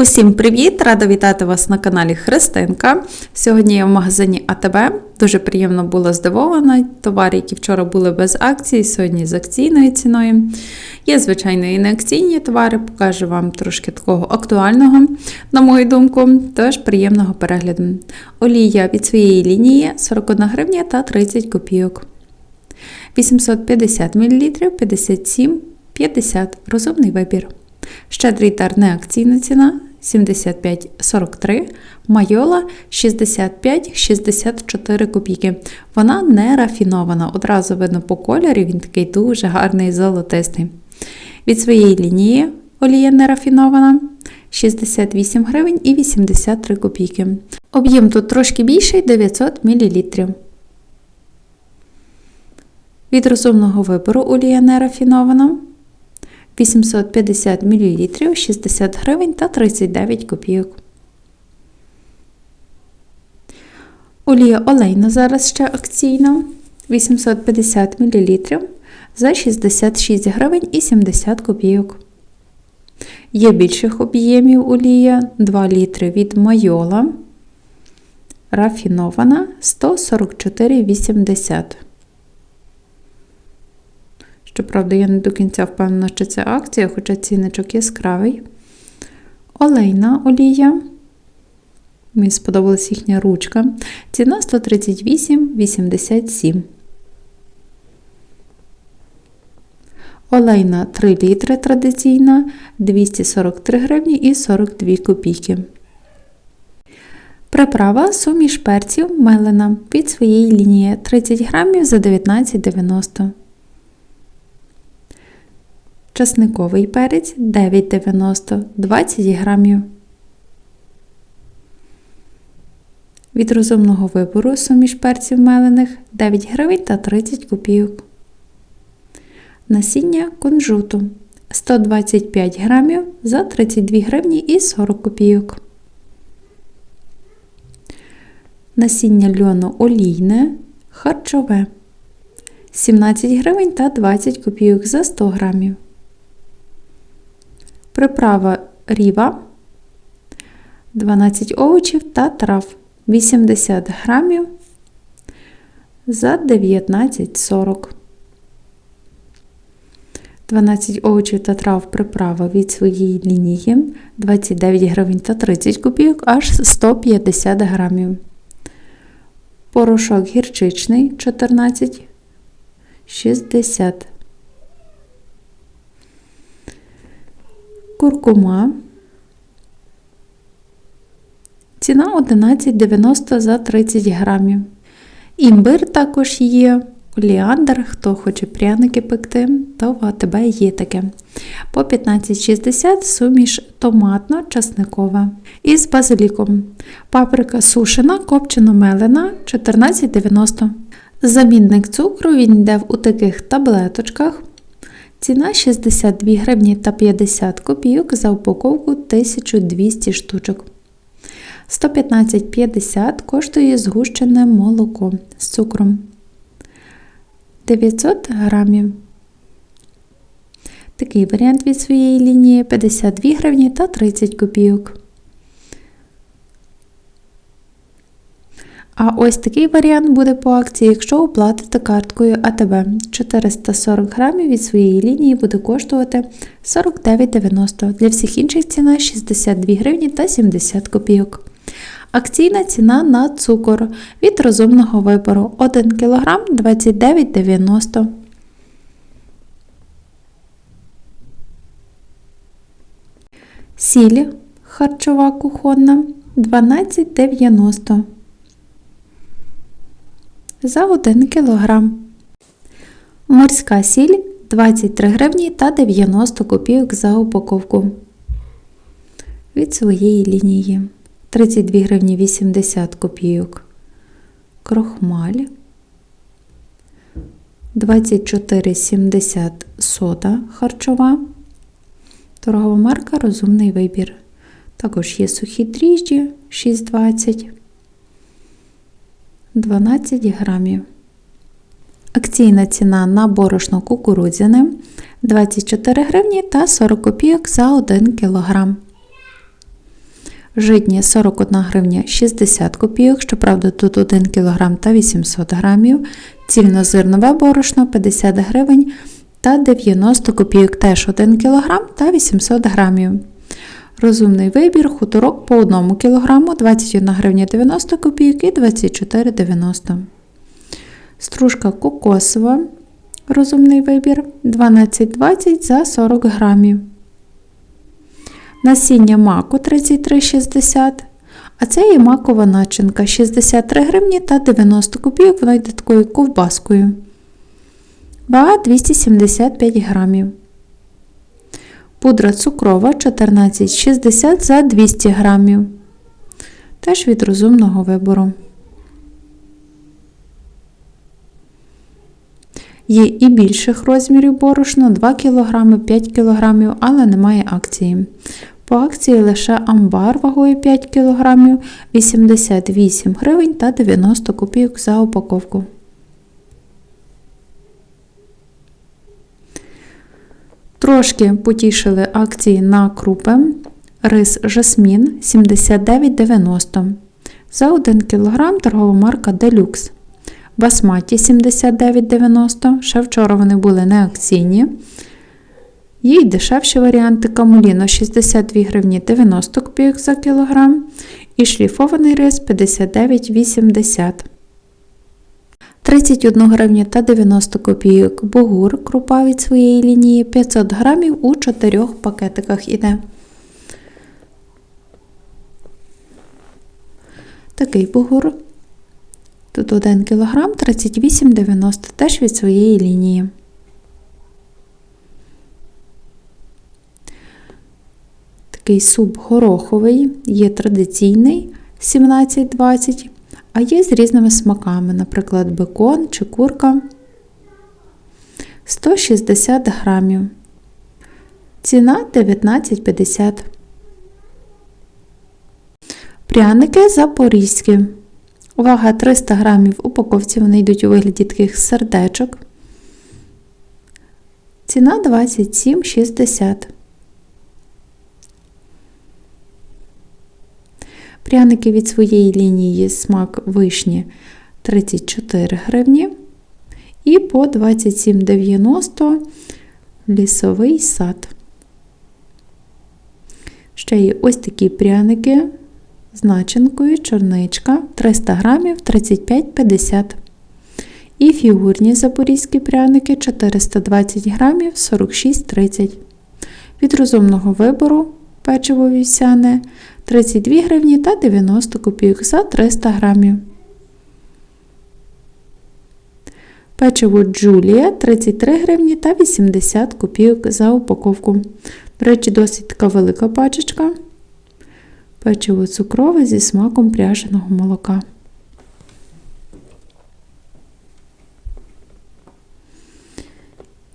Усім привіт! Рада вітати вас на каналі Христинка. Сьогодні я в магазині АТБ. Дуже приємно була здивована. Товари, які вчора були без акції, сьогодні з акційною ціною. Є, звичайно, і не акційні товари, покажу вам трошки такого актуального, на мою думку, тож приємного перегляду. Олія від своєї лінії 41 гривня та 30 копійок. 850 мл 57,50 розумний вибір. Щедрий тар неакційна ціна 75,43, майола 65,64 копійки. Вона не рафінована. Одразу видно по кольорі, він такий дуже гарний золотистий. Від своєї лінії олія не рафінована 68 гривень і 83 копійки. Об'єм тут трошки більший 900 мл. Від розумного вибору олія не рафінована 850 мл 60 гривень та 39 копійок. Олія олейна зараз ще акційна 850 мл за 66 гривень і 70 копійок. Є більших об'ємів олія 2 літри від майола. Рафінована 144,80. Щоправда, я не до кінця впевнена, що це акція, хоча цінничок яскравий. Олейна олія. Мені сподобалась їхня ручка. Ціна 138,87. Олейна 3 літри традиційна 243 гривні і 42 копійки. Приправа суміш перців мелена від своєї лінії 30 грамів за 19,90 Часниковий перець 9,90 20 грамів. Від розумного вибору суміш перців мелених 9 гривень та 30 копійок. Насіння кунжуту 125 грамів за 32 гривні і 40 копійок. Насіння льону олійне харчове 17 гривень та 20 копійок за 100 грамів. Приправа ріва 12 овочів та трав 80 грамів за 19,40. 12 овочів та трав приправа від своєї лінії 29 гривень та 30 копійок аж 150 грамів. Порошок гірчичний 14,60 Куркума. Ціна 11,90 за 30 грамів. Імбир також є. Оліандр, хто хоче пряники пекти, то в АТБ є таке. По 15,60 суміш томатно-часникова. Із базиліком. Паприка сушена, копчено мелена 14,90. Замінник цукру він йде у таких таблеточках. Ціна 62 гривні та 50 копійок за упаковку 1200 штучок. 115,50 коштує згущене молоко з цукром. 900 грамів. Такий варіант від своєї лінії 52 гривні та 30 копійок. А ось такий варіант буде по акції, якщо оплатите карткою АТБ. 440 грамів від своєї лінії буде коштувати 49,90. Для всіх інших ціна 62 гривні та 70 копійок. Акційна ціна на цукор від розумного вибору 1 кг 29,90. Сіль харчова кухонна 12,90 за 1 кг. Морська сіль 23 гривні та 90 копійок за упаковку. Від своєї лінії 32 гривні 80 копійок. Крохмаль 24,70 сода харчова. Торгова марка Розумний вибір. Також є сухі дріжджі 6,20 12 грамів. Акційна ціна на борошно кукурудзяне 24 гривні та 40 копійок за 1 кг. житні 41 гривня 60 копійок, щоправда, тут 1 кг та 800 грамів, цільнозернове борошно 50 гривень та 90 копійок, теж 1 кг та 800 грамів. Розумний вибір, хуторок по 1 кг 21 гривня 90 копійок і 24,90 Стружка кокосова. Розумний вибір 12,20 за 40 грамів. Насіння маку 33,60. А це є макова начинка 63 гривні та 90 копійок, вона йде такою ковбаскою. Вага 275 грамів. Пудра цукрова 14,60 за 200 грамів. Теж від розумного вибору. Є і більших розмірів борошна 2 кг, 5 кг, але немає акції. По акції лише амбар вагою 5 кг 88 гривень та 90 копійок за упаковку. Трошки потішили акції на крупи. Рис жасмін 79,90 за 1 кг торгова марка Deluxe. Басматі 79,90. Ще вчора вони були не акційні. Є дешевші варіанти камуліно 62 гривні 90 копійок за кілограм. І шліфований рис 59,80. 31 гривню та 90 копійок бугур крупа від своєї лінії 500 грамів у 4 пакетиках іде. Такий бугур. Тут 1 кг 38,90 теж від своєї лінії. Такий суп гороховий, є традиційний 17,20, а є з різними смаками, наприклад, бекон чи курка 160 грамів. Ціна 19,50. Пряники запорізькі. Вага 300 грамів упаковці, вони йдуть у вигляді таких сердечок. Ціна 27,60. Пряники від своєї лінії смак вишні 34 гривні. І по 27,90 лісовий сад. Ще є ось такі пряники з начинкою чорничка 300 грамів 35,50 І фігурні запорізькі пряники 420 грамів 46,30 Від розумного вибору печиво вівсяне 32 гривні та 90 копійок за 300 грамів. Печиво Джулія 33 гривні та 80 копійок за упаковку. До речі, досить така велика пачечка. Печиво цукрове зі смаком пряженого молока.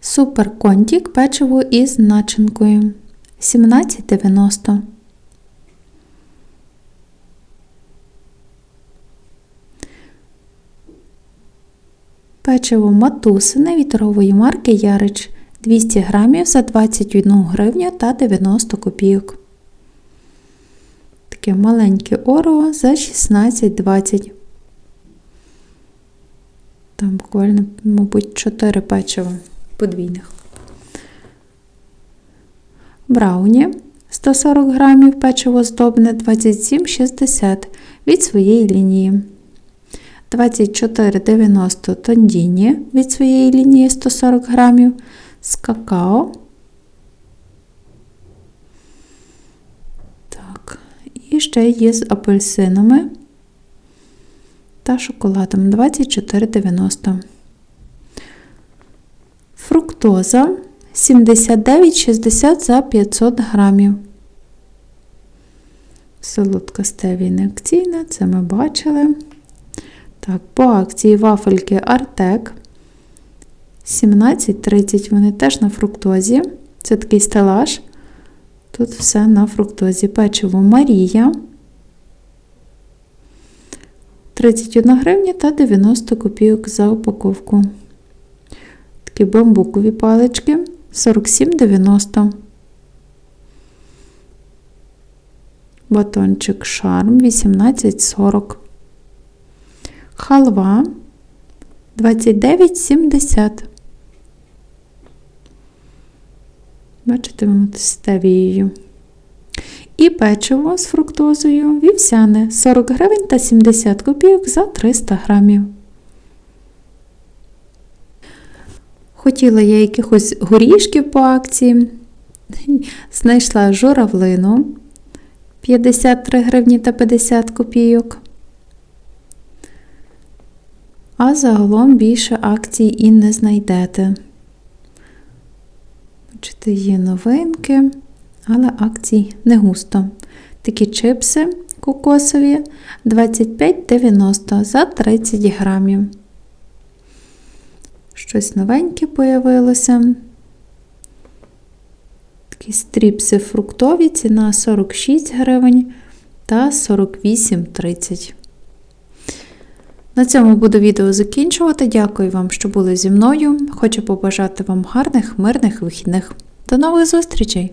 Супер контік печиво із начинкою 17,90. Печиво матусине від марки Ярич 200 грамів за 21 гривню та 90 копійок. Таке маленьке орео за 16,20. Там буквально, мабуть, 4 печива подвійних. Брауні 140 грамів печиво здобне 27,60 від своєї лінії. 24,90 тондіні від своєї лінії 140 грамів з какао. Так, і ще є з апельсинами та шоколадом 24,90. Фруктоза 79,60 за 500 грамів. Солодка стевія не акційна, це ми бачили. Так, по акції вафельки Артек 17,30. Вони теж на фруктозі. Це такий стелаж. Тут все на фруктозі. Печиво Марія. 31 гривня та 90 копійок за упаковку. Такі бамбукові палички 47,90. Батончик шарм 18,40. Халва 29,70. Бачите, воно стевією. І печиво з фруктозою вівсяне 40 гривень та 70 копійок за 300 грамів. Хотіла я якихось горішків по акції. Знайшла журавлину 53 гривні та 50 копійок. А загалом більше акцій і не знайдете. Бачите, є новинки, але акцій не густо. Такі чипси кокосові 25,90 за 30 грамів. Щось новеньке появилося. Такі стріпси фруктові, ціна 46 гривень та 48,30. На цьому буду відео закінчувати. Дякую вам, що були зі мною. Хочу побажати вам гарних, мирних вихідних. До нових зустрічей!